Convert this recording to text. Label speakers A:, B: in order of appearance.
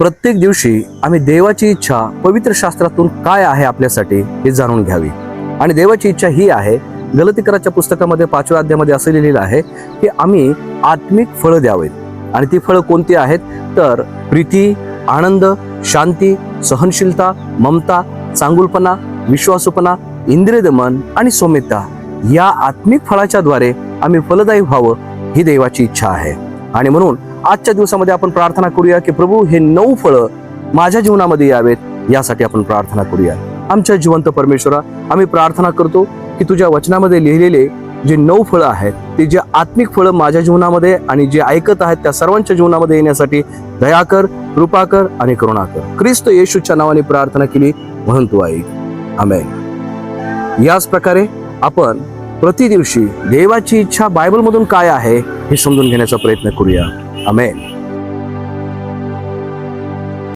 A: प्रत्येक दिवशी आम्ही देवाची इच्छा पवित्र शास्त्रातून काय आहे आपल्यासाठी हे जाणून घ्यावी. आणि देवाची इच्छा ही आहे गलतीकराच्या पुस्तकामध्ये पाचव्या अध्यामध्ये असं लिहिलेलं आहे की आम्ही आत्मिक फळं द्यावेत. आणि ती फळं कोणती आहेत? तर प्रीती आनंद शांती सहनशीलता ममता चांगुलपणा विश्वासूपणा इंद्रियदमन आणि सौम्यता या आत्मिक फळाच्या द्वारे आम्ही फलदायी व्हावं ही देवाची इच्छा आहे. आणि म्हणून आजच्या दिवसामध्ये आपण प्रार्थना करूया की प्रभू हे नऊ फळं माझ्या जीवनामध्ये यावेत यासाठी आपण प्रार्थना करूया. आमच्या जिवंत परमेश्वरा आम्ही प्रार्थना करतो की तुझ्या वचनामध्ये लिहिलेले जे नऊ फळं आहेत ते जे आत्मिक फळं माझ्या जीवनामध्ये आणि जे ऐकत आहेत त्या सर्वांच्या जीवनामध्ये येण्यासाठी दया कर कृपा कर आणि करुणा कर. ख्रिस्त येशूच्या नावाने प्रार्थना केली म्हणून तू ऐक आमेन. याच प्रकारे आपण प्रतिदिवशी देवाची इच्छा बायबलमधून काय आहे हे समजून घेण्याचा प्रयत्न करूया. आमेन.